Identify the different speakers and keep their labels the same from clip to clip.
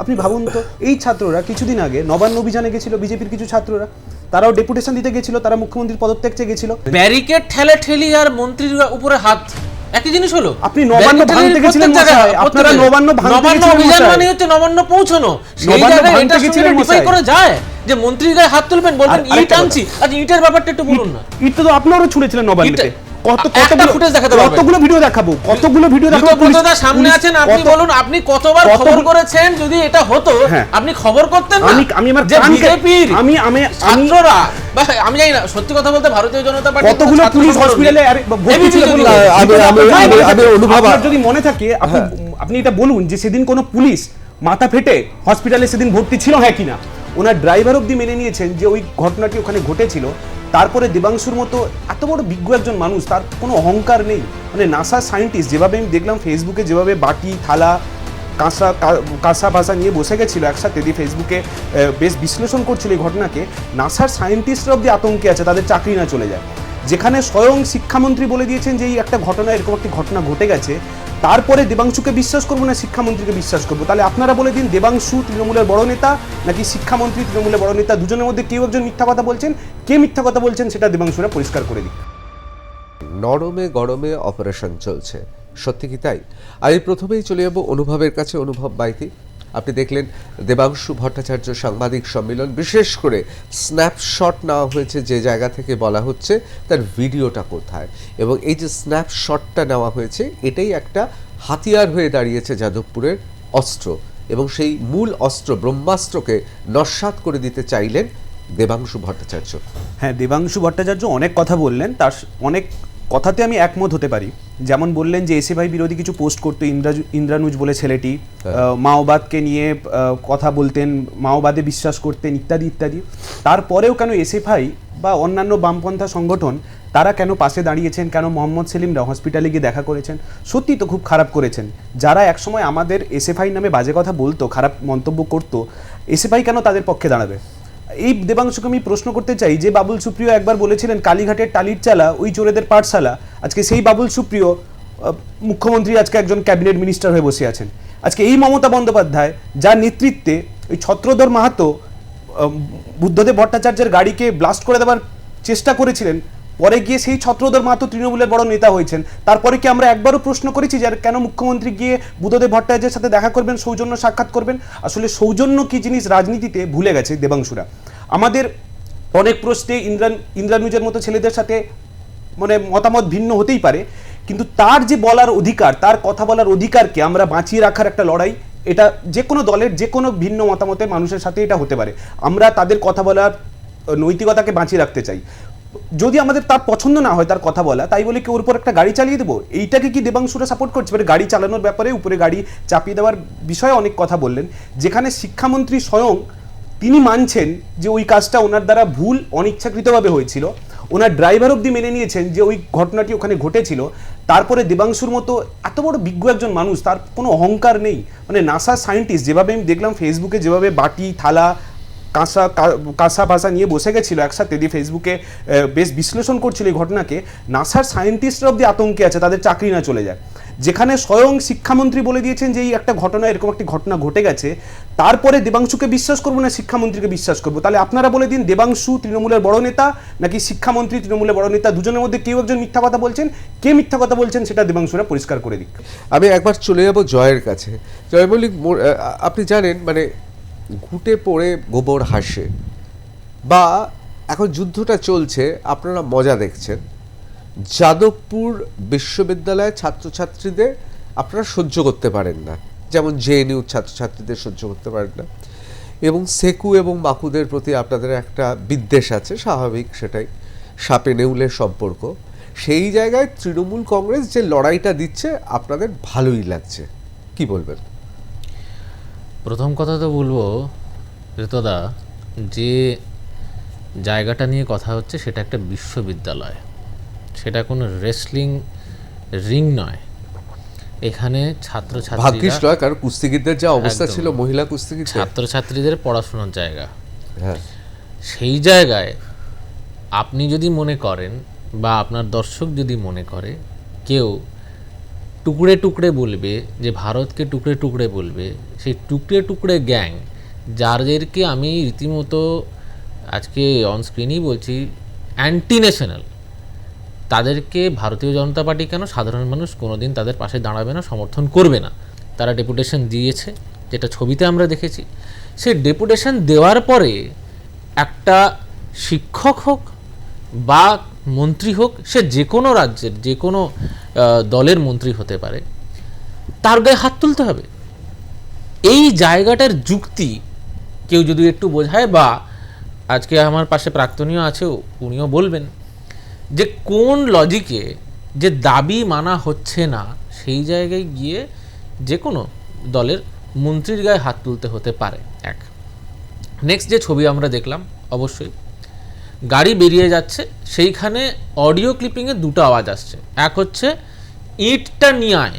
Speaker 1: আপনি ভাবুন তো এই ছাত্ররা কিছুদিন আগে নবান্ন অভিযানে গেছিল বিজেপির কিছু ছাত্ররা। তারাও ডেপুটেশন দিতে গেছিল তারা মুখ্যমন্ত্রীর পদত্যাগ চেয়ে গেছিল।
Speaker 2: ব্যারিকেড ঠেলে ঠেলি আর মন্ত্রীর উপরে হাত। একই জিনিস হলো।
Speaker 1: আপনি নবান্ন ভাঙতে গেছিলেন আপনারা নবান্ন
Speaker 2: অভিযান মানে হচ্ছে নবান্ন পৌঁছানো। সেই জায়গায় এটার ডিফাই। করা যায় যে মন্ত্রীর গায়ে হাত তুলবেন বলবেন
Speaker 1: আর
Speaker 2: ই
Speaker 1: আরেকটা
Speaker 2: আচ্ছা ইটের ব্যাপারটা একটু বলুন না।
Speaker 1: ইট তো আপনারও ছুঁড়েছিলেন নবান্নতে
Speaker 2: ইটে-
Speaker 1: কত কতগুলো
Speaker 2: footage দেখাতে পারবেন।
Speaker 1: কতগুলো ভিডিও দেখাবো? কতগুলো ভিডিও দেখাবো?
Speaker 2: সামনে আছেন আপনি বলুন আপনি কতবার খবর করেছেন? যদি এটা হতো
Speaker 1: হ্যাঁ।
Speaker 2: আপনি খবর করতেন না?
Speaker 1: আমি আমি আমার
Speaker 2: বিজেপির
Speaker 1: আমি আমি
Speaker 2: ছাত্ররা আমি জানি না সত্যি কথা বলতে ভারতীয় জনতা পার্টি
Speaker 1: কতগুলো পুলিশ হসপিটালে ভর্তি ছিল বলুন।
Speaker 3: আমি- আমি-
Speaker 1: আপনার
Speaker 3: আমি-
Speaker 1: মনে থাকে-
Speaker 3: অনুভব-
Speaker 1: যদি মনে থাকে আপনি আপনি এটা বলুন যে সেদিন কোনো পুলিশ মাথা ফেটে হসপিটালে সেদিন ভর্তি ছিল হ্যাঁ কিনা? ওনার ড্রাইভার অব্দি মেনে নিয়েছেন যে ওই ঘটনাটি ওখানে ঘটেছিল। তারপরে দেবাংশুর মতো এত বড় বিজ্ঞ একজন মানুষ, তার কোনো অহংকার নেই। মানে নাসা সায়েন্টিস্ট যেভাবে আমি দেখলাম ফেসবুকে যেভাবে বাটি, থালা, কাঁসা কাঁসা ভাষা নিয়ে বসে গেছিল একসাথে, দিয়ে ফেসবুকে বেশ বিশ্লেষণ করছিল এই ঘটনাকে। নাসার সায়েন্টিস্টরা অব্দি আতঙ্কে আছে, তাদের চাকরি না চলে যায়। যেখানে স্বয়ং শিক্ষামন্ত্রী বলে দিয়েছেন যে এই একটা ঘটনা, এরকম একটি ঘটনা ঘটে গেছে। তারপরে দেবাংশুকে বিশ্বাস করব না শিক্ষামন্ত্রীকে বিশ্বাস করব? তাহলে আপনারা বলে দিন, দেবাংশু তৃণমূলের বড় নেতা নাকি শিক্ষামন্ত্রী তৃণমূলের বড় নেতা? দুজনের মধ্যে কেউ একজন মিথ্যা কথা বলছেন? কে মিথ্যা কথা বলছেন সেটা দেবাংশুরা পরিষ্কার করে দিন
Speaker 3: নরমে গরমে অপারেশন চলছে। সত্যি কি তাই? আমি প্রথমেই চলে যাব অনুভবের কাছে, অনুভব বাইতি। আপনি দেখলেন দেবাংশু ভট্টাচার্য সাংবাদিক সম্মেলন, বিশেষ করে স্ন্যাপশট নেওয়া হয়েছে যে জায়গা থেকে বলা হচ্ছে তার ভিডিওটা কোথায়। এবং এই যে স্ন্যাপশটটা নেওয়া হয়েছে, এটাই একটা হাতিয়ার হয়ে দাঁড়িয়েছে যাদবপুরের অস্ত্র। এবং সেই মূল অস্ত্র, ব্রহ্মাস্ত্রকে নস্বাত করে দিতে চাইলেন দেবাংশু ভট্টাচার্য।
Speaker 1: হ্যাঁ দেবাংশু ভট্টাচার্য অনেক কথা বললেন, তার অনেক কথাতে আমি একমত হতে পারি। যেমন বললেন যে এসএফআই বিরোধী কিছু পোস্ট করতো ইন্দ্রাজু ইন্দ্রানুজ বলে ছেলেটি মাওবাদকে নিয়ে কথা বলতেন মাওবাদে বিশ্বাস করতেন ইত্যাদি ইত্যাদি। তারপরেও কেন এসএফআই বা অন্যান্য বামপন্থা সংগঠন তারা কেন পাশে দাঁড়িয়েছেন? কেন মোহাম্মদ সেলিমরা হসপিটালে গিয়ে দেখা করেছেন? সত্যি তো খুব খারাপ করেছেন। যারা একসময় আমাদের এসএফআই নামে বাজে কথা বলতো খারাপ মন্তব্য করতো এসএফআই কেন তাদের পক্ষে দাঁড়াবে? এই দেবাংশকে আমি প্রশ্ন করতে চাই, যে বাবুল সুপ্রিয় একবার বলেছিলেন, কালীঘাটের টালির চালা, ওই চোরেদের পাঠশালা। আজকে সেই বাবুল সুপ্রিয় মুখ্যমন্ত্রী আজকে একজন ক্যাবিনেট মিনিস্টার হয়ে বসে আছেন। আজকে এই মমতা বন্দ্যোপাধ্যায়, যার নেতৃত্বে ওই ছত্রধর মাহাতো বুদ্ধদেব ভট্টাচার্যের গাড়িকে ব্লাস্ট করে দেওয়ার চেষ্টা করেছিলেন পরে গিয়ে সেই ছত্রধর মাহাতো তৃণমূলের বড় নেতা হয়েছেন। তারপরে কি আমরা একবারও প্রশ্ন করেছি যে কেন মুখ্যমন্ত্রী গিয়ে বুদ্ধদেব ভট্টাচার্যের সাথে দেখা করবেন, সৌজন্য সাক্ষাৎ করবেন? আসলে সৌজন্য কি জিনিস রাজনীতিতে ভুলে গেছে দেবাংশুরা। আমাদের অনেক প্রশ্নে ইন্দ্রান, ইন্দ্রানুজের মতো ছেলেদের সাথে মানে মতামত ভিন্ন হতেই পারে। কিন্তু তার যে বলার অধিকার, তার কথা বলার অধিকারকে আমরা বাঁচিয়ে রাখার একটা লড়াই, এটা যে কোনো দলের যে কোনো ভিন্ন মতামতের মানুষের সাথে এটা হতে পারে। আমরা তাদের কথা বলার নৈতিকতাকে বাঁচিয়ে রাখতে চাই। যদি আমাদের তার পছন্দ না হয়, তার কথা বলা, তাই বলে কি ওর উপর একটা গাড়ি চালিয়ে দেবো? এইটাকে কি দেবাংশুরা সাপোর্ট করছে? মানে গাড়ি চালানোর ব্যাপারে উপরে গাড়ি চাপিয়ে দেওয়ার বিষয়ে অনেক কথা বললেন। যেখানে শিক্ষামন্ত্রী স্বয়ং তিনি মানছেন যে ওই কাজটা ওনার দ্বারা ভুল, অনিচ্ছাকৃতভাবে হয়েছিল। ওনার ড্রাইভার অব্দি মেনে নিয়েছেন যে ওই ঘটনাটি ওখানে ঘটেছিল। তারপরে দেবাংশুর মতো এত বড় বিজ্ঞ একজন মানুষ, তার কোনো অহংকার নেই। মানে নাসা সায়েন্টিস্ট যেভাবে আমি দেখলাম ফেসবুকে যেভাবে বাটি, থালা কাঁসা কাঁসা ভাষা নিয়ে বসে গেছিল একসাথে, দিয়ে ফেসবুকে বেশ বিশ্লেষণ করছিল এই ঘটনাকে। নাসার সায়েন্টিস্টরা অব্দি আতঙ্কে আছে, তাদের চাকরি না চলে যায় যেখানে স্বয়ং শিক্ষামন্ত্রী বলে দিয়েছেন যে, এই একটা ঘটনা, এরকম একটি ঘটনা ঘটে গেছে, তারপরে দেবাংশুকে বিশ্বাস করব না, শিক্ষামন্ত্রীকে বিশ্বাস করব? তাহলে আপনারা বলে দিন, দেবাংশু তৃণমূলের বড় নেতা, নাকি শিক্ষামন্ত্রী তৃণমূলের বড় নেতা, দুজনের মধ্যে কেউ একজন মিথ্যা কথা বলছেন? কে মিথ্যা কথা বলছেন, সেটা দেবাংশুরা পরিষ্কার করে দিক।
Speaker 3: আমি একবার চলে যাব জয়ের কাছে। জয় মল্লিক আপনি জানেন মানে ঘুটে পড়ে গোবর হাসে। বা এখন যুদ্ধটা চলছে, আপনারা মজা দেখছেন। যাদবপুর বিশ্ববিদ্যালয়ের ছাত্রছাত্রীদের আপনারা সহ্য করতে পারেন না। যেমন জেএনইউ ছাত্রছাত্রীদের সহ্য করতে পারেন না। এবং সেকু এবং বাকুদের প্রতি আপনাদের একটা বিদ্বেষ আছে, স্বাভাবিক সেটাই। সাপে নেউলের সম্পর্ক। সেই জায়গায় তৃণমূল কংগ্রেস যে লড়াইটা দিচ্ছে, আপনাদের ভালোই লাগছে। কি বলবেন?
Speaker 2: প্রথম কথা তো বলব ঋতদা যে জায়গাটা নিয়ে কথা হচ্ছে সেটা একটা বিশ্ববিদ্যালয়। সেটা কোনো রেসলিং রিং নয়। এখানে
Speaker 3: ভাগ্যিস
Speaker 2: ছাত্রছাত্রীরা
Speaker 3: নয় কারণ কুস্তিগিরদের যা অবস্থা ছিল মহিলা কুস্তিগির
Speaker 2: ছাত্রছাত্রীদের পড়াশোনার জায়গা।
Speaker 3: হ্যাঁ।
Speaker 2: সেই জায়গায় আপনি যদি মনে করেন বা আপনার দর্শক যদি মনে করে কেউ টুকরে টুকরে বলবে, যে ভারতকে টুকরে টুকরে বলবে, সেই টুকরে টুকরে গ্যাং, যাদেরকে আমি রীতিমতো আজকে অন স্ক্রিনই বলছি অ্যান্টি ন্যাশনাল তাদেরকে ভারতীয় জনতা পার্টি কেন সাধারণ মানুষ কোনোদিন তাদের পাশে দাঁড়াবে না, সমর্থন করবে না? তারা ডেপুটেশন দিয়েছে, যেটা ছবিতে আমরা দেখেছি। সেই ডেপুটেশন দেওয়ার পরে একটা শিক্ষক হোক বা মন্ত্রী হোক, সে যে কোনো রাজ্যের, যে কোনো দলের মন্ত্রী হতে পারে, তার গায়ে হাত তুলতে হবে। এই জায়গাটার যুক্তি কেউ যদি একটু বোঝায়, বা আজকে আমার পাশে প্রাক্তনীয় আছে, উনিও বলবেন যে কোন লজিকে যে দাবি মানা হচ্ছে না, সেই জায়গায় গিয়ে যে কোনো দলের মন্ত্রীর গায়ে হাত তুলতে হতে পারে। এক। নেক্সট যে ছবি আমরা দেখলাম, অবশ্যই গাড়ি বেরিয়ে যাচ্ছে সেইখানে অডিও ক্লিপিংয়ে দুটো আওয়াজ আসছে। এক হচ্ছে ইঁটটা নিয়ে আয়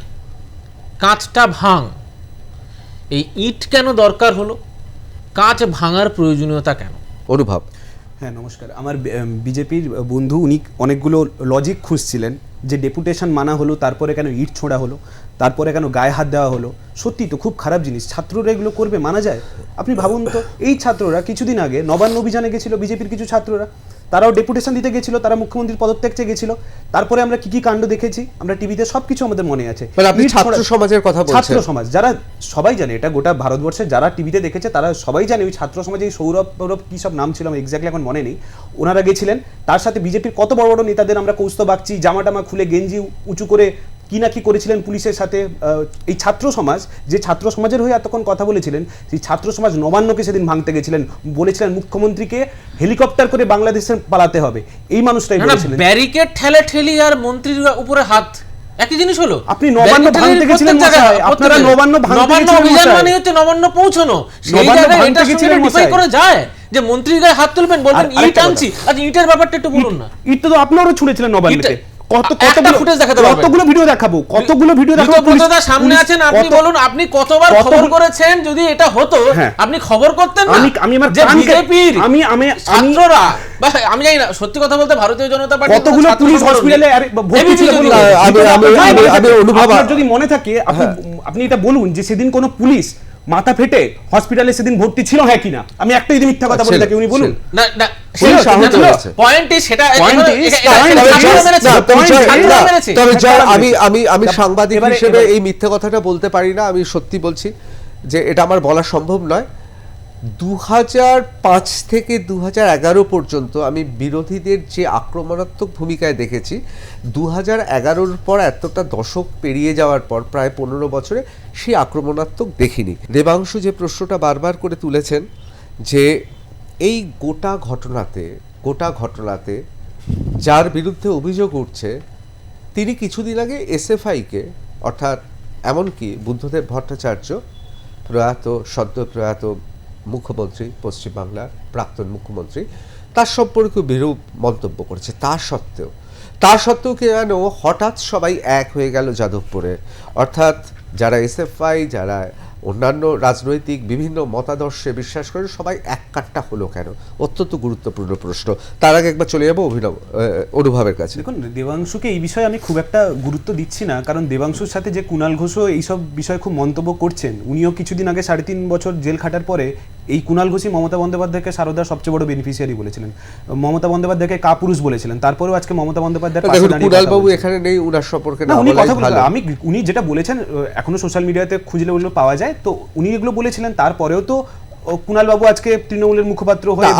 Speaker 2: কাঁচটা ভাঙ। এই ইট কেন দরকার হলো? কাঁচ ভাঙার প্রয়োজনীয়তা কেন?
Speaker 3: অনুভব।
Speaker 1: হ্যাঁ নমস্কার। আমার বিজেপির বন্ধু উনি অনেকগুলো লজিক খুঁজছিলেন। যে ডেপুটেশন মানা হলো, তারপরে কেন ইট ছোঁড়া হলো, তারপরে কেন গায়ে হাত দেওয়া হলো সত্যি তো খুব খারাপ জিনিস। ছাত্ররা এগুলো করবে, মানা যায়। আপনি ভাবুন তো, এই ছাত্ররা কিছুদিন আগে নবান্ন অভিযানে গেছিল বিজেপির কিছু ছাত্ররা। তারাও ডেপুটেশন দিতে গেছিল তারা মুখ্যমন্ত্রীর পদত্যাগ চেয়ে গেছিল। তারপরে আমরা কি কি কাণ্ড দেখেছি আমরা টিভিতে সবকিছু আমাদের মনে আছে।
Speaker 3: মানে আপনি ছাত্র সমাজের কথা বলছেন।
Speaker 1: ছাত্র সমাজ যারা সবাই জানে এটা গোটা ভারতবর্ষে যারা টিভিতে দেখেছে তারা সবাই জানে ওই ছাত্র সমাজে এই সৌরভ সৌরভ কী সব নাম ছিল আমার এক্স্যাক্টলি এখন মনে নেই। ওনারা গেছিলেন তার সাথে বিজেপির কত বড় বড় নেতাদের আমরা কৌস্ত বাগছি জামা টামা খুলে গেঞ্জি উঁচু করে কি না কি করেছিলেন পুলিশের সাথে এই ছাত্র সমাজ যে ছাত্র সমাজের হয়ে এতক্ষণ কথা বলেছিলেন সেই ছাত্র সমাজ নবান্নকে সেদিন ভাঙতে গেছিলেন বলেছিলেন মুখ্যমন্ত্রীকে হেলিকপ্টার করে বাংলাদেশে পালাতে হবে। এই মানুষটাই বলেছিলেন।
Speaker 2: ব্যারিকেড ঠেলে ঠেলি আর মন্ত্রীর উপরে হাত একই জিনিস হলো।
Speaker 1: আপনি নবান্ন ভাঙতে গেছিলেন আপনারা নবান্ন ভাঙতে গেছিলেন
Speaker 2: অভিযান মানে হচ্ছে নবান্ন পৌঁছানো। সেই জায়গায় এটার
Speaker 1: গেছিলেন
Speaker 2: ডিফাই করে যায় যে মন্ত্রীর গায়ে হাত তুলবেন বলবেন ইট আনছি আচ্ছা ইটের ব্যাপারটা একটু বলুন না।
Speaker 1: ইট তো আপনারও ছুঁড়েছিলেন নবান্নতে কত কতগুলো
Speaker 2: footage দেখাতে পারবেন।
Speaker 1: কতগুলো ভিডিও দেখাবো কতগুলো ভিডিও দেখাবো
Speaker 2: সামনে আছেন আপনি বলুন আপনি কতবার খবর করেছেন যদি এটা হতো
Speaker 1: হ্যাঁ।
Speaker 2: আপনি খবর করতেন না
Speaker 1: আমি আমি আমার
Speaker 2: বিজেপির
Speaker 1: আমি আমি
Speaker 2: ছাত্ররা আমি জানি না সত্যি কথা বলতে ভারতীয় জনতা পার্টি
Speaker 1: কতগুলো পুলিশ হসপিটালে ভর্তি ছিল।
Speaker 3: আমি- আমি- আমি- আমি- আমি অনুভব-
Speaker 1: যদি মনে থাকে আপনি আপনি এটা বলুন যে সেদিন কোনো পুলিশ মাথা ফেটে হসপিটালে সেদিন ভর্তি ছিল হ্যাঁ কিনা? আমি একটা যদি মিথ্যা কথা বলে থাকি উনি বলুন।
Speaker 2: না
Speaker 3: তবে আমি আমি আমি সাংবাদিক হিসেবে এই মিথ্যে কথাটা বলতে পারি না। আমি সত্যি বলছি যে এটা আমার বলা সম্ভব নয়। দু হাজার পাঁচ থেকে দু হাজার এগারো পর্যন্ত আমি বিরোধীদের যে আক্রমণাত্মক ভূমিকায় দেখেছি দু হাজার এগারোর পর এতটা দশক পেরিয়ে যাওয়ার পর প্রায় পনেরো বছরে সেই আক্রমণাত্মক দেখিনি। দেবাংশু যে প্রশ্নটা বারবার করে তুলেছেন যে এই গোটা ঘটনাতে গোটা ঘটনাতে যার বিরুদ্ধে অভিযোগ উঠছে, তিনি কিছুদিন আগে এসএফআইকে, অর্থাৎ এমনকি বুদ্ধদেব ভট্টাচার্য প্রয়াত, সদ্য প্রয়াত মুখ্যমন্ত্রী, পশ্চিমবাংলার প্রাক্তন মুখ্যমন্ত্রী, তার সম্পর্কে বিরূপ মন্তব্য করেছে। তা সত্ত্বেও তা সত্ত্বেও কেন হঠাৎ সবাই এক হয়ে গেল যাদবপুরে। অর্থাৎ যারা এসএফআই যারা অন্যান্য রাজনৈতিক বিভিন্ন মতাদর্শে বিশ্বাস করে, সবাই এক কাট্টা হলো কেন? অত্যন্ত গুরুত্বপূর্ণ প্রশ্ন। তার আগে একবার চলে যাব অভিনব অনুভবের কাছে।
Speaker 1: দেখুন, দেবাংশুকে এই বিষয়ে আমি খুব একটা গুরুত্ব দিচ্ছি না, কারণ দেবাংশুর সাথে যে কুণাল ঘোষও এইসব বিষয়ে খুব মন্তব্য করছেন, উনিও কিছুদিন আগে সাড়ে তিন বছর জেল খাটার পরে এই কুণাল ঘোষই মমতা বন্দ্যোপাধ্যায়কে সারদার সবচেয়ে বড় বেনিফিশিয়ারি বলেছিলেন। মমতা বন্দ্যোপাধ্যায়কে কাপুরুষ বলেছিলেন। তারপরেও আজকে মমতা
Speaker 3: কুণাল বাবু। এখানে নেই উনার সম্পর্কে
Speaker 1: না উনি কথা আমি উনি যেটা বলেছেন এখনও সোশ্যাল মিডিয়াতে খুঁজলে ওগুলো পাওয়া যায়। তো উনি এগুলো বলেছিলেন তারপরেও তো কুণাল বাবু আজকে তৃণমূলের মুখপাত্র হয়ে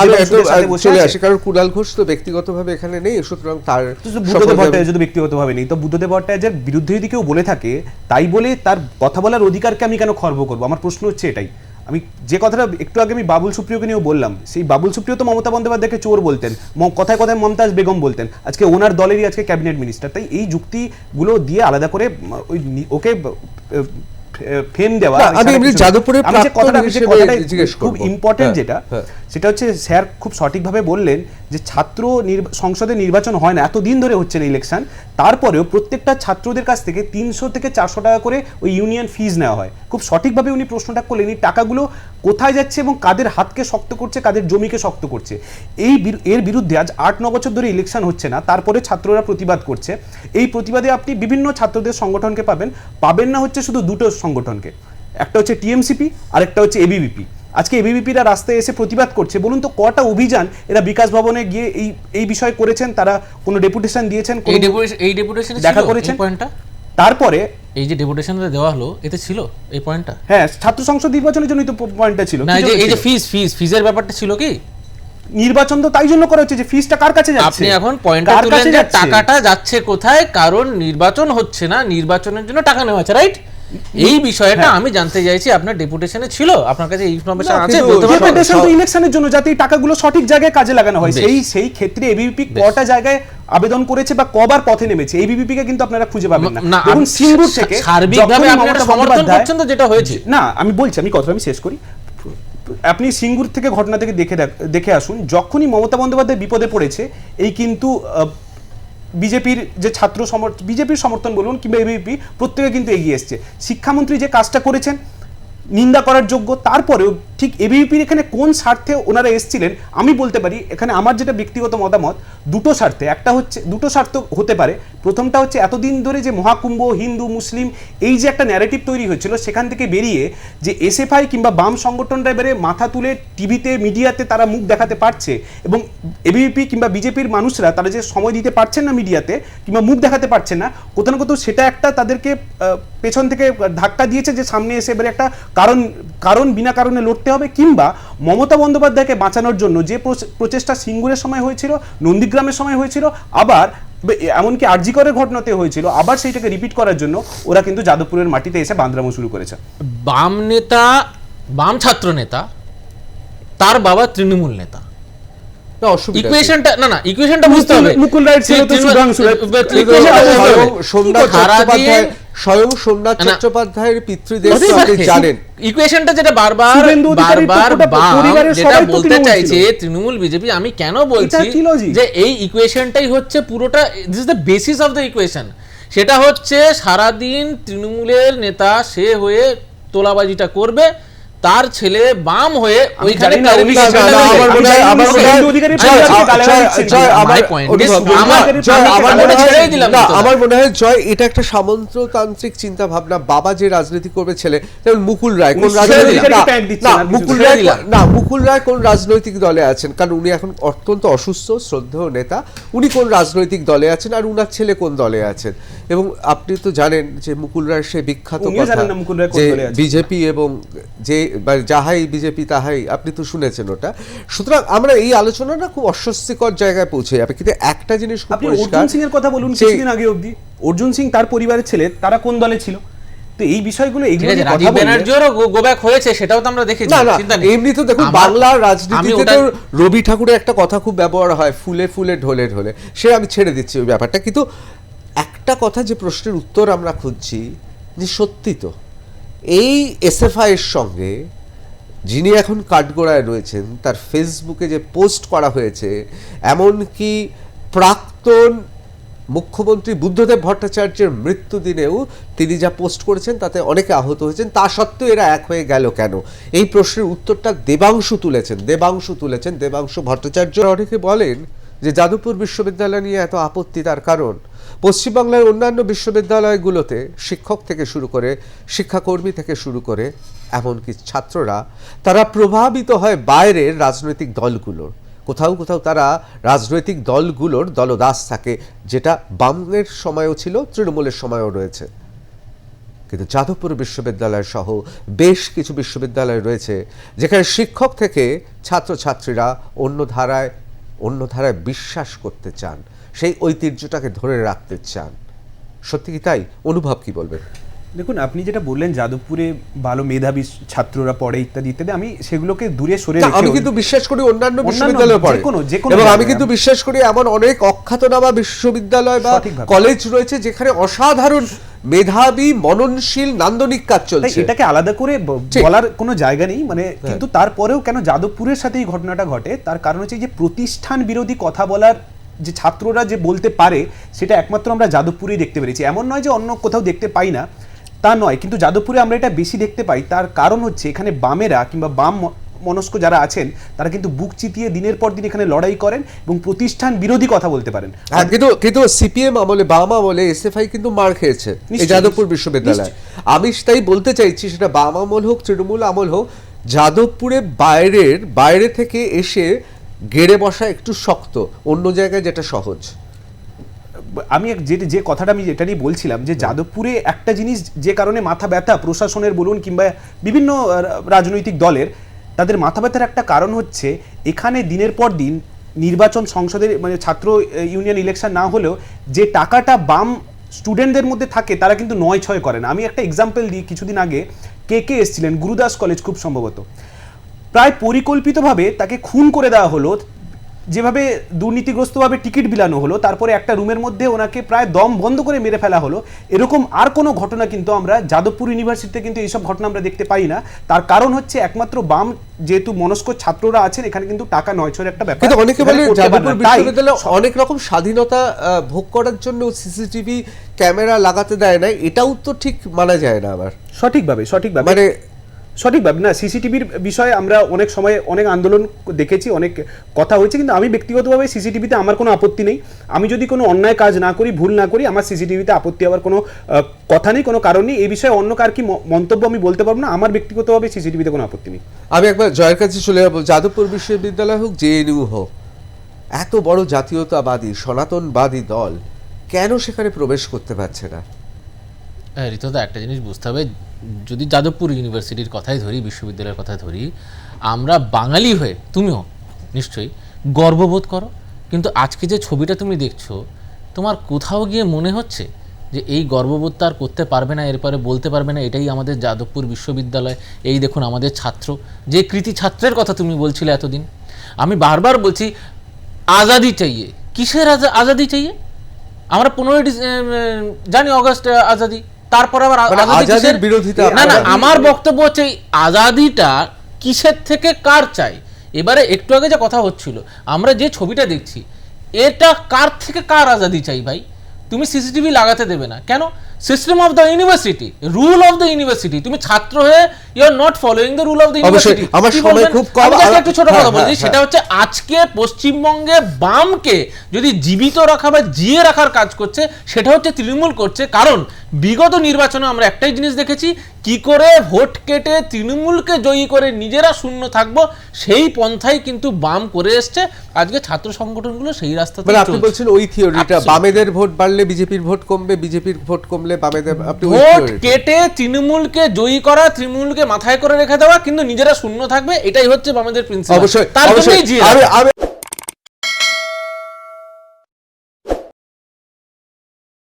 Speaker 3: চলে
Speaker 1: আছে।
Speaker 3: কারণ কুণাল ঘোষ তো ব্যক্তিগতভাবে এখানে নেই সুতরাং তার
Speaker 1: বুদ্ধদেব ভট্টাচার্য যদি ব্যক্তিগতভাবে নেই। তো বুদ্ধদেব ভট্টাচার্যের বিরুদ্ধে যদি কেউ বলে থাকে তাই বলে তার কথা বলার অধিকারকে আমি কেন খর্ব করব? আমার প্রশ্ন হচ্ছে এটাই। আমি যে কথাটা একটু আগে আমি বাবুল সুপ্রিয়কে নিয়েও বললাম, সেই বাবুল সুপ্রিয় তো মমতা বন্দ্যোপাধ্যায়কে চোর বলতেন কথায় কথায় মমতাজ বেগম বলতেন, আজকে ওনার দলেরই আজকে ক্যাবিনেট মিনিস্টার, তাই এই যুক্তিগুলো দিয়ে আলাদা করে ওই ওকে ফেম দেওয়া
Speaker 3: আমি এমনি যাদবপুরের
Speaker 1: আমি যে কথাটা
Speaker 3: জিজ্ঞেস
Speaker 1: খুব। ইম্পর্টেন্ট
Speaker 3: হ্যাঁ,
Speaker 1: যেটা
Speaker 3: হ্যাঁ।
Speaker 1: সেটা হচ্ছে স্যার খুব সঠিকভাবে বললেন যে ছাত্র সংসদে নির্বাচন হয় না এতদিন ধরে হচ্ছে না ইলেকশন তারপরেও প্রত্যেকটা ছাত্রদের কাছ থেকে তিনশো থেকে চারশো টাকা করে ওই ইউনিয়ন ফিজ নেওয়া হয়। খুব সঠিকভাবে উনি প্রশ্নটা করলেন এই টাকাগুলো কোথায় যাচ্ছে এবং কাদের হাতকে শক্ত করছে কাদের জমিকে শক্ত করছে। এই এর বিরুদ্ধে আজ আট ন বছর ধরে ইলেকশন হচ্ছে না তারপরে ছাত্ররা প্রতিবাদ করছে। এই প্রতিবাদে আপনি বিভিন্ন ছাত্রদের সংগঠনকে পাবেন। পাবেন না হচ্ছে শুধু দুটো সংগঠনকে। একটা হচ্ছে টিএমসিপি আর একটা হচ্ছে এবিভিপি। আজকে এবিভিপিরা রাস্তায় এসে প্রতিবাদ করছে। বলুন তো কটা অভিযান এরা বিকাশ ভবনে গিয়ে এই এই বিষয় করেছেন? তারা কোনো ডেপুটেশন দিয়েছেন?
Speaker 2: এই ডেপুটেশন
Speaker 1: দেখা করেছেন?
Speaker 2: পয়েন্টটা?
Speaker 1: তারপরে
Speaker 2: এই যে ডেপুটেশনটা দেওয়া হলো এতে ছিল এই পয়েন্টটা?
Speaker 1: হ্যাঁ ছাত্র সংসদ নির্বাচনের জন্যই তো পয়েন্টটা ছিল।
Speaker 2: না এই যে? ফিজ ফিজ ফিজের ব্যাপারটা ছিল কি?
Speaker 1: নির্বাচন তো তাই জন্য করা হচ্ছে যে ফিসটা কার কাছে যাচ্ছে?
Speaker 2: আপনি এখন পয়েন্টটা তুলেন যে টাকাটা যাচ্ছে কোথায় কারণ নির্বাচন হচ্ছে না নির্বাচনের জন্য টাকা নেওয়া আছে রাইট এই বিষয়টা আমি জানতে চাইছি আপনার ডেপুটেশনে ছিল? আপনার কাছে ইনফরমেশন আছে
Speaker 1: ডেপুটেশন তো ইলেকশনের জন্য যাতে এই টাকাগুলো সঠিক জায়গায় কাজে লাগানো হয়। সেই সেই ক্ষেত্রে এবিপি কটা জায়গায় আবেদন করেছে বা কবার পথে নেমেছে এবিপি কে কিন্তু আপনারা খুঁজে পাবেন না। দেখুন সিঙ্গুর থেকে
Speaker 2: সার্বিকভাবে
Speaker 1: যখনই
Speaker 2: আপনি সমর্থন করছেন তো যেটা হয়েছে।
Speaker 1: না আমি বলছি আমি কথাটা আমি শেষ করি। আপনি সিঙ্গুর থেকে ঘটনা থেকে দেখে দেখে আসুন যখনই মমতা বন্দ্যোপাধ্যায় বিপদে পড়েছে এই কিন্তু বিজেপির যে ছাত্র সমর্থন বিজেপির সমর্থন বলুন কিংবা এবিপি প্রত্যেকে কিন্তু এগিয়ে এসছে। শিক্ষামন্ত্রী যে কাজটা করেছেন, নিন্দা করার যোগ্য, তারপরেও ঠিক এবিপির এখানে কোন স্বার্থে ওনারা এসেছিলেন, আমি বলতে পারি, এখানে আমার যেটা ব্যক্তিগত মতামত, দুটো স্বার্থে। একটা হচ্ছে, দুটো স্বার্থ হতে পারে। প্রথমটা হচ্ছে, এতদিন ধরে যে মহাকুম্ভ, হিন্দু, মুসলিম, এই যে একটা ন্যারেটিভ তৈরি হয়েছিল, সেখান থেকে বেরিয়ে যে এসএফআই কিংবা বাম সংগঠনরা এবারে মাথা তুলে টিভিতে, মিডিয়াতে তারা মুখ দেখাতে পারছে এবং এবিপি কিংবা বিজেপির মানুষরা তারা যে সময় দিতে পারছেন না মিডিয়াতে কিংবা মুখ দেখাতে পারছেন না, কোথাও না কোথাও সেটা একটা তাদেরকে পেছন থেকে ধাক্কা দিয়েছে যে সামনে এসে এবারে একটা কারণ কারণ বিনা কারণে লড়তে হবে কিংবা মমতা বন্দ্যোপাধ্যায়কে বাঁচানোর জন্য যে প্রচেষ্টা সিঙ্গুরের সময় হয়েছিল নন্দীগ্রামের সময় হয়েছিল আবার এমনকি আরজিকরের ঘটনাতে হয়েছিল আবার সেইটাকে রিপিট করার জন্য ওরা কিন্তু যাদবপুরের মাটিতে এসে বান্দরামো শুরু করেছে।
Speaker 2: বাম নেতা বাম ছাত্র নেতা তার বাবা তৃণমূল নেতা।
Speaker 3: না
Speaker 2: ইকুয়েশনটা না না ইকুয়েশনটা বুঝতে হবে।
Speaker 1: মুকুল রায়ের ছেলে তো সুধাংশু রায়।
Speaker 3: স্বয়ং সোমনাথ। চট্টোপাধ্যায়ের পিতৃদেব আপনি জানেন।
Speaker 2: ইকুয়েশনটা যেটা বারবার বারবার যেটা বলতে চাইছে তৃণমূল বিজেপি আমি কেন বলছি যে এই ইকুয়েশনটাই হচ্ছে পুরোটা this is the basis of the equation সেটা হচ্ছে সারাদিন তৃণমূলের নেতা সে হয়ে তোলাবাজিটা করবে তার ছেলে বাম হয়ে ওইখানে
Speaker 3: আমার মনে হয়- জয়, এটা একটা সামন্ততান্ত্রিক চিন্তা ভাবনা বাবা যে রাজনীতি করবে ছেলে যেমন মুকুল রায় কোন মুকুল রায় না মুকুল রায় কোন রাজনৈতিক দলে আছেন? কারণ উনি এখন অত্যন্ত অসুস্থ শ্রদ্ধেয় নেতা। উনি কোন রাজনৈতিক দলে আছেন আর উনার ছেলে কোন দলে আছেন? এবং আপনি তো জানেন যে মুকুল রায় সে বিখ্যাত কথা যে বিজেপি এবং যে যাহাই বিজেপি তাহাই আপনি তো শুনেছেন ওটা। সুতরাং আমরা এই আলোচনাটা খুব অস্বস্তিকর জায়গায় পৌঁছে যাবে কিন্তু একটা জিনিস খুব
Speaker 1: আপনি অর্জুন সিং এর কথা বলুন কিছুদিন আগে অবধি। অর্জুন সিং তার পরিবারের ছেলে তারা কোন দলে ছিল? তো এই বিষয়গুলো
Speaker 2: রাজীব ব্যানার্জিরও হয়েছে সেটাও তো আমরা দেখেছি
Speaker 3: না না
Speaker 2: চিন্তা নেই।
Speaker 3: এমনি তো দেখুন বাংলার রাজনীতিতে তো রবি ঠাকুরের একটা কথা খুব ব্যবহার হয় ফুলে ফুলে ঢোলে ঢোলে। সে আমি ছেড়ে দিচ্ছি ওই ব্যাপারটা। কিন্তু একটা কথা যে প্রশ্নের উত্তর আমরা খুঁজছি যে সত্যি তো এই এসএফআই এর সঙ্গে যিনি এখন কাঠগোড়ায় রয়েছেন, তার ফেসবুকে যে পোস্ট করা হয়েছে, এমনকি প্রাক্তন মুখ্যমন্ত্রী বুদ্ধদেব ভট্টাচার্যের মৃত্যুদিনেও তিনি যা পোস্ট করেছেন, তাতে অনেকে আহত হয়েছেন। তা সত্ত্বেও এরা এক হয়ে গেল কেন? এই প্রশ্নের উত্তরটা দেবাংশু তুলেছেন দেবাংশু তুলেছেন দেবাংশু ভট্টাচার্য। অনেকে বলেন যে যাদবপুর বিশ্ববিদ্যালয় নিয়ে এত আপত্তি তার কারণ? পশ্চিমবাংলার অন্যান্য বিশ্ববিদ্যালয়গুলোতে শিক্ষক থেকে শুরু করে শিক্ষাকর্মী থেকে শুরু করে এমনকি ছাত্ররা, তারা প্রভাবিত হয় বাইরের রাজনৈতিক দলগুলোর। কোথাও কোথাও তারা রাজনৈতিক দলগুলোর দলদাস থাকে, যেটা বামের সময়ও ছিল, তৃণমূলের সময়ও রয়েছে। কিন্তু যাদবপুর বিশ্ববিদ্যালয় সহ বেশ কিছু বিশ্ববিদ্যালয় রয়েছে, যেখানে শিক্ষক থেকে ছাত্রছাত্রীরা অন্য ধারায় অন্য ধারায় বিশ্বাস করতে চান। সেই ঐতিহ্যটাকে ধরে রাখতে চান। সত্যি কি তাই? অনুভব কি বলবেন?
Speaker 1: দেখুন আপনি যেটা বললেন যাদবপুরে ভালো মেধাবী ছাত্ররা পড়ে ইত্যাদি ইত্যাদি আমি সেগুলোকে দূরে সরে
Speaker 3: আমি কিন্তু বিশ্বাস করি অন্যান্য বিশ্ববিদ্যালয়ে পড়ে। এবং আমি কিন্তু বিশ্বাস করি এমন অনেক অখ্যাতনামা বিশ্ববিদ্যালয় বা কলেজ রয়েছে যেখানে অসাধারণ মেধাবী মননশীল নান্দনিক কাজ চলছে।
Speaker 1: এটাকে আলাদা করে বলার কোনো জায়গা নেই মানে কিন্তু তারপরেও কেন যাদবপুরের সাথে এই ঘটনাটা ঘটে? তার কারণ হচ্ছে যে প্রতিষ্ঠান বিরোধী কথা বলার যে ছাত্ররা যে বলতে পারে সেটা একমাত্র আমরা যাদবপুরেই দেখতে পেরেছি। এমন নয় যে অন্য কোথাও দেখতে পাই না তা নয়। কিন্তু যাদবপুরে আমরা এটা বেশি দেখতে পাই। তার কারণ হচ্ছে এখানে বামেরা কিংবা বাম মনস্ক যারা আছেন তারা কিন্তু বুক চিতিয়ে দিনের পর দিন এখানে লড়াই করেন এবং প্রতিষ্ঠান বিরোধী কথা বলতে পারেন।
Speaker 3: হ্যাঁ, কিন্তু কিন্তু সিপিএম আমলে বাম আমলে এসএফআই কিন্তু মার খেয়েছে এই যাদবপুর বিশ্ববিদ্যালয়। আমি তাই বলতে চাইছি সেটা বাম আমল হোক তৃণমূল আমল হোক যাদবপুরে বাইরের বাইরে থেকে এসে গেড়ে বসা একটু শক্ত, অন্য জায়গায় যেটা সহজ।
Speaker 1: আমি যে যে কথাটা আমি যেটা নিয়ে বলছিলাম যে যাদবপুরে একটা জিনিস যে কারণে মাথা ব্যথা, প্রশাসনের বলুন কিংবা বিভিন্ন রাজনৈতিক দলের, তাদের মাথা ব্যথার একটা কারণ হচ্ছে এখানে দিনের পর দিন নির্বাচন সংসদের মানে ছাত্র ইউনিয়ন ইলেকশন না হলেও যে টাকাটা বাম স্টুডেন্টদের মধ্যে থাকে তারা কিন্তু নয় ছয় করে না। আমি একটা এক্সাম্পল দিই, কিছুদিন আগে কে কে এসছিলেন? গুরুদাস কলেজ খুব সম্ভবত। প্রায় পরিকল্পিতভাবে তাকে খুন করে দেওয়া হলো। যেভাবে দুর্নীতিগ্রস্তভাবে টিকিট বিলানো হলো তারপরে একটা রুমের মধ্যে ওনাকে প্রায় দম বন্ধ করে মেরে ফেলা হলো। এরকম আর কোনো ঘটনা কিন্তু আমরা যাদবপুর ইউনিভার্সিটিতে কিন্তু এইসব ঘটনা আমরা দেখতে পাই না। তার কারণ হচ্ছে একমাত্র বাম যেহেতু মনস্ক ছাত্ররা আছেন এখানে কিন্তু টাকা নয় ছয়ের একটা ব্যাপার।
Speaker 3: কিন্তু অনেকে বলে যাদবপুর বিশ্ববিদ্যালয়ে অনেক রকম স্বাধীনতা ভোগ করার জন্য সিসিটিভি ক্যামেরা লাগাতে দেয় না এটাও তো ঠিক মানা যায় না আবার।
Speaker 1: সঠিকভাবে সঠিকভাবে।
Speaker 3: মানে
Speaker 1: সঠিকভাবে না সিসিটিভির বিষয়ে আমরা অনেক সময় অনেক আন্দোলন দেখেছি অনেক কথা হয়েছে কিন্তু আমি ব্যক্তিগতভাবে সিসিটিভিতে আমার কোনো আপত্তি নেই। আমি যদি কোনো অন্যায় কাজ না করি ভুল না করি আমার সিসিটিভিতে আপত্তি হওয়ার কোনো কথা নেই কোনো কারণ নেই। এই বিষয়ে অন্য কার কি মন্তব্য আমি বলতে পারব না আমার ব্যক্তিগতভাবে সিসিটিভিতে কোনো আপত্তি নেই।
Speaker 3: আমি একবার জয়ের কাছে চলে যাব। যাদবপুর বিশ্ববিদ্যালয় হোক জেএনইউ হোক এত বড় জাতীয়তাবাদী সনাতনবাদী দল কেন সেখানে প্রবেশ করতে পারছে না?
Speaker 2: হ্যাঁ ঋতুদা একটা জিনিস বুঝতে হবে। যদি যাদবপুর ইউনিভার্সিটির কথাই ধরি, বিশ্ববিদ্যালয়ের কথাই ধরি, আমরা বাঙালি হয়ে, তুমিও নিশ্চয়ই, গর্ববোধ করো। কিন্তু আজকে যে ছবিটা তুমি দেখছ, তোমার কোথাও গিয়ে মনে হচ্ছে যে এই গর্ববোধটা আর করতে পারবে না, এরপরে বলতে পারবে না, এটাই আমাদের যাদবপুর বিশ্ববিদ্যালয়, এই দেখুন আমাদের ছাত্র, যে কৃতি ছাত্রের কথা তুমি বলছিলে এতদিন। আমি বারবার বলছি, আজাদি চাইয়ে, কিসের আজা- আজাদি চাইয়ে? আমরা পনেরোই জানি অগস্ট, আজাদি। তারপর আবার
Speaker 3: মানে আজাদির বিরোধিতা
Speaker 2: না না আমার বক্তব্য হচ্ছে আজাদিটা কিসের থেকে কার চাই? এবারে একটু আগে যে কথা হচ্ছিল আমরা যে ছবিটা দেখছি এটা কার থেকে কার আজাদি চাই ভাই? তুমি সিসিটিভি লাগাতে দেবে না। কেন? System of the university rule of the university তুমি ছাত্র হয়ে you are not following the rule of the university
Speaker 3: আমার সময় খুব কম, আর-
Speaker 2: একটু ছোট
Speaker 3: হ্যাঁ,
Speaker 2: কথা বলছি
Speaker 3: হ্যাঁ,
Speaker 2: সেটা হচ্ছে আজকে পশ্চিমবঙ্গে বামকে যদি জীবিত রাখা বা জিয়ে রাখার কাজ করছে সেটা হচ্ছে তৃণমূল করছে। কারণ বিগত নির্বাচনে আমরা একটাই জিনিস দেখেছি কি করে ভোট কেটে তৃণমূলকে জয়ী করে নিজেরা শূন্য থাকব সেই পন্থাই কিন্তু বাম করে এসছে। আজকে ছাত্র সংগঠনগুলো সেই রাস্তাতে
Speaker 3: মানে আপনি বলছেন ওই থিওরিটা বামেদের ভোট বাড়লে বিজেপির ভোট কমবে বিজেপির ভোট কমলে বামেদের আপনি
Speaker 2: ভোট কেটে তৃণমূলকে জয়ী করা তৃণমূলকে মাথায় করে রেখে দেওয়া কিন্তু নিজেরা শূন্য থাকবে এটাই হচ্ছে বামেদের প্রিন্সিপাল
Speaker 3: অবশ্যই
Speaker 2: তার জন্যই।
Speaker 3: আমি